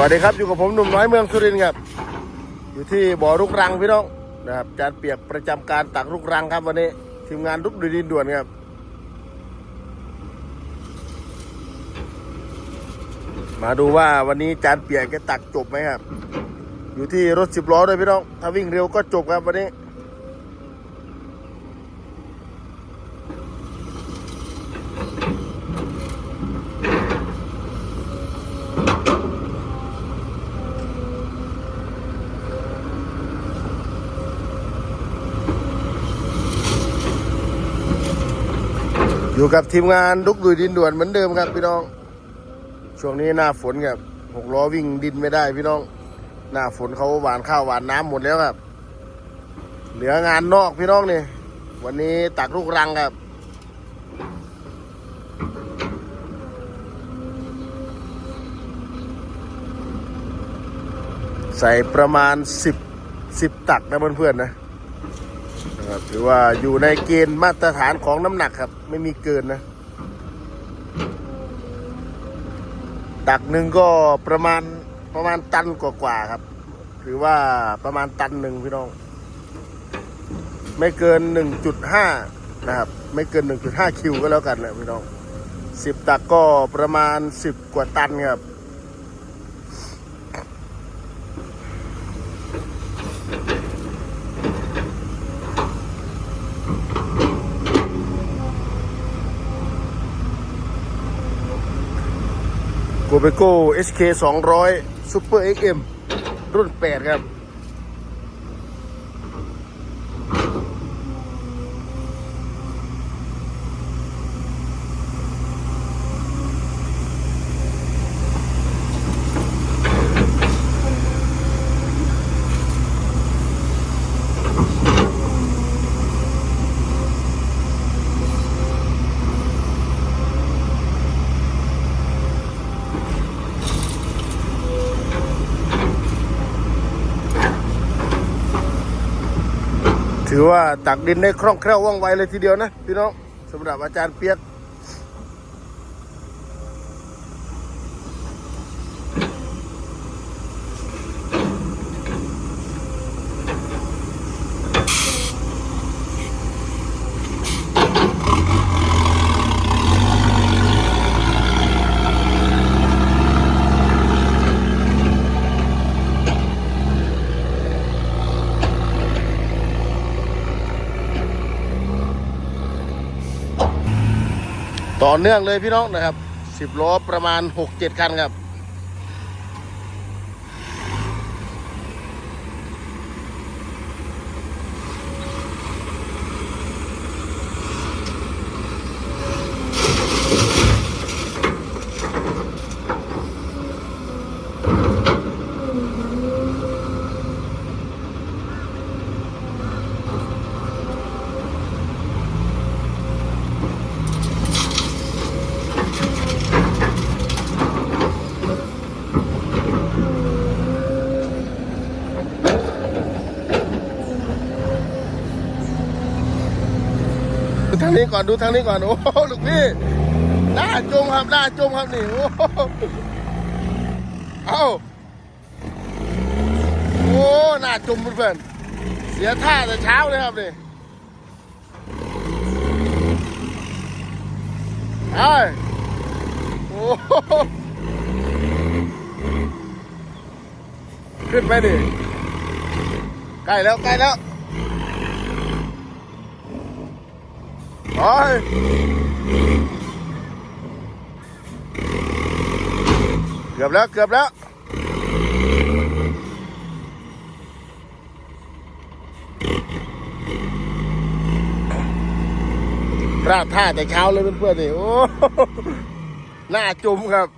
วัสดีครับอยู่กับผมหนุ่มน้อยเมืองสุรินทร์ครับอยู่ที่บ่อรุกรังพี่น้องนะครับจานเปียกประจำการตักรุกรังครับวันนี้ทีมงานรุกดุดินด่วนครับมาดูว่าวันนี้จานเปียกจะตักจบไหมครับ อยู่ที่รถสิบล้อด้วยพี่น้องถ้าวิ่งเร็วก็จบครับวันนี้ อยู่กับทีมงานลุกดุยดินด่วนเหมือนเดิมครับพี่น้อง ช่วงนี้หน้าฝนครับหกล้อวิ่งดินไม่ได้พี่น้อง หน้าฝนเขาหวานข้าวหวานน้ำหมดแล้วครับ เหลืองานนอกพี่น้องนี่ วันนี้ตักลูกรังครับ ใส่ประมาณ10 10ตักนะเพื่อนๆนะ นะครับถือว่าอยู่ในเกณฑ์มาตรฐานของน้ำหนักครับ ไม่มีเกินนะ ตักหนึ่งก็ประมาณประมาณตันกว่าๆครับถือว่าประมาณตันหนึ่งพี่น้อง ไม่เกิน 1.5 นะครับ ไม่เกิน 1.5 คิวก็แล้วกันนะพี่น้อง 10 ตักก็ประมาณ 10 กว่าตันครับ โกเบโก้ SK 200 Super XM รุ่น 8 ครับ ถือว่าตักดินได้คล่องแคล่วว่องไวเลยทีเดียวนะพี่น้องสำหรับอาจารย์เปียก ต่อเนื่องเลยพี่น้องนะครับสิบล้อประมาณหกเจ็ดคันครับ ทางนี้ก่อนดูทางนี้ก่อนโอ้ลูกพี่หน้าจมครับหน้าจมครับนี่โอ้เอ้าโอ้หน้าจมเพื่อนเสียท่าแต่เช้าเลยครับนี่เอ้โอ้โหขึ้นไปดิใกล้แล้วใกล้แล้ว โอ้ยเกือบแล้วเกือบแล้วราดท่าแต่เช้าเลยเพื่อนๆนี่โอ้หน้าจุ่มครับ